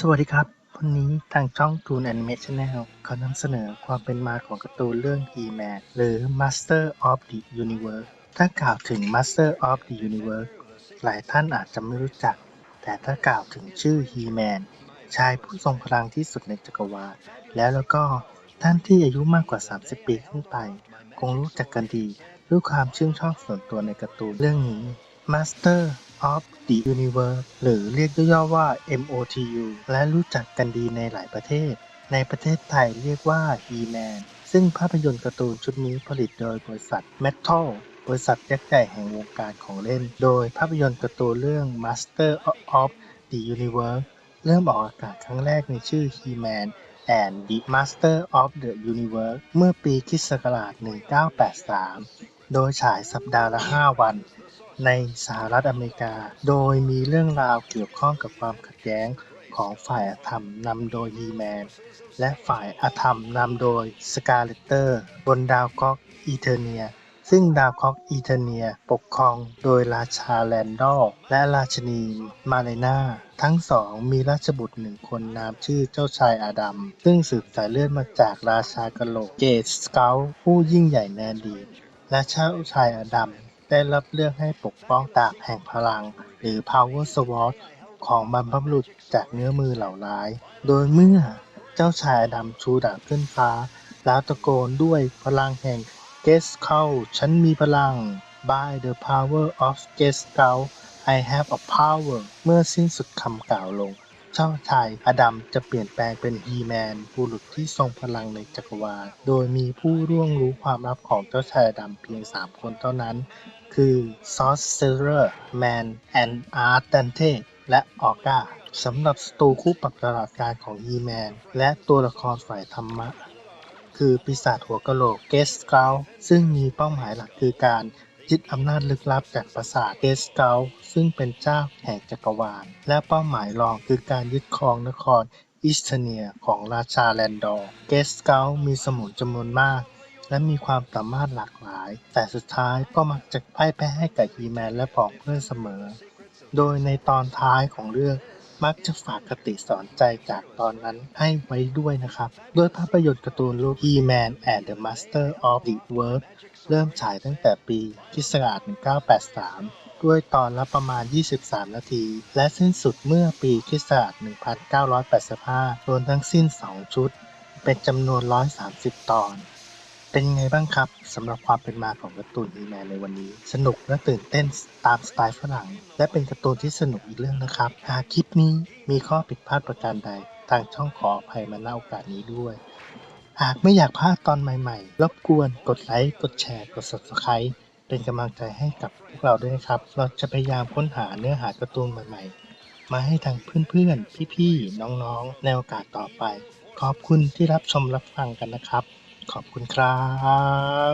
สวัสดีครับ วันนี้ทางช่อง Toon Animation Channel ขอนำเสนอความเป็นมาของการ์ตูนเรื่อง He-Man หรือ Master of the Universe ถ้ากล่าวถึง Master of the Universe หลายท่านอาจจะไม่รู้จัก แต่ถ้ากล่าวถึงชื่อ He-Man ชายผู้ทรงพลังที่สุดในจักรวาล แล้วแล้วก็ท่านที่อายุมากกว่า 30 ปีขึ้นไป คงรู้จักกันดีด้วยความชื่นชอบส่วนตัวในการ์ตูนเรื่องนี้ Master of the Universe หรือเรียกย่อๆว่า MOTU และรู้จักกันดีในหลายประเทศ ในประเทศไทยเรียกว่า He-Man ซึ่งภาพยนตร์การ์ตูนชุดนี้ผลิตโดยบริษัท Metal บริษัทยักษ์ใหญ่แห่งวงการของเล่น โดยภาพยนตร์การ์ตูนเรื่อง Master of the Universe เริ่มออกอากาศครั้งแรกในชื่อ He-Man and the Master of the Universe เมื่อปีคศ1983 โดยฉายสัปดาห์ละ 5 วัน ในสหรัฐอเมริกา โดยมีเรื่องราวเกี่ยวข้องกับความขัดแย้งของฝ่ายอธรรมนำโดยฮีแมน และฝ่ายอธรรมนำโดยสกาเลตเตอร์ บนดาวคราะห์อีเทเนีย ซึ่งดาวคราะห์อีเทเนียปกครองโดยราชาแลนดอลและราชนีมาเลนาทั้งสองมีราชบุตรหนึ่งคนนามชื่อเจ้าชายอาดัม ซึ่งสืบสายเลือดมาจากราชากะโหลกเกตสเกลผู้ยิ่งใหญ่ในอดีตและเจ้าชายอาดัม ได้รับเลือกให้ปกป้องดาบแห่งพลัง หรือ Power Sword ของบรรพบุรุษจากเนื้อมือเหล่าร้าย โดยเมื่อเจ้าชายดัมชูดาบขึ้นฟ้า แล้วตะโกนด้วยพลังแห่ง g e s c o u ฉันมีพลัง By the power of g e s c o u I have a power เมื่อสิ้นสุดคำกล่าวลง เจ้าชายอดัมจะเปลี่ยนแปลงเป็นฮีแมน บุรุษที่ทรงพลังในจักรวาล โดยมีผู้ร่วงรู้ความลับของเจ้าชายอดัมเพียง 3 คนเท่านั้น คือ Sorcerer Man and Ardente และ Orga สำหรับศัตรูคู่ปรับตลอดการของฮีแมน และตัวละครฝ่ายธรรมะ คือปีศาจหัวกะโหลกเกสเกลซึ่งมีเป้าหมายหลักคือการ ยึดอำนาจลึกลับจากปราสาทเกสเกลซึ่งเป็นเจ้าแห่งจักรวาล และเป้าหมายรองคือการยึดครองนครอิสเทเนียของราชาแลนดอร์เกสเกลมีสมุนจำนวนมาก และมีความสามารถหลากหลาย แต่สุดท้ายก็มักจะพ่ายแพ้ให้กับฮีแมนและผองเพื่อนเสมอ โดยในตอนท้ายของเรื่อง มักจะฝากคติสอนใจจากตอนนั้นให้ไว้ด้วยนะครับ ด้วยภาพยนตร์การ์ตูนรูป He-Man and the Master of the Universe เริ่มฉายตั้งแต่ปีคศ1983 ด้วยตอนละประมาณ 23 นาที และสิ้นสุดเมื่อปีคศ1985 รวมทั้งสิ้น 2 ชุด เป็นจำนวน 130 ตอน เป็นไงบ้างครับสำหรับความเป็นมาของการ์ตูนฮีแมนในวันนี้ สนุกและตื่นเต้นตามสไตล์ฝรั่ง และเป็นการ์ตูนที่สนุกอีกเรื่องนะครับ หากคลิปนี้มีข้อผิดพลาดประการใด ทางช่องขออภัยมาณโอกาสนี้ด้วย หากไม่อยากพลาดตอนใหม่ๆ รบกวนกดไลค์กดแชร์กด subscribe เป็นกำลังใจให้กับพวกเราด้วยนะครับ เราจะพยายามค้นหาเนื้อหาการ์ตูนใหม่ๆ มาให้ทางเพื่อนๆ พี่ๆ น้องๆ ในโอกาสต่อไป ขอบคุณที่รับชมรับฟังกันนะครับ ขอบคุณครับ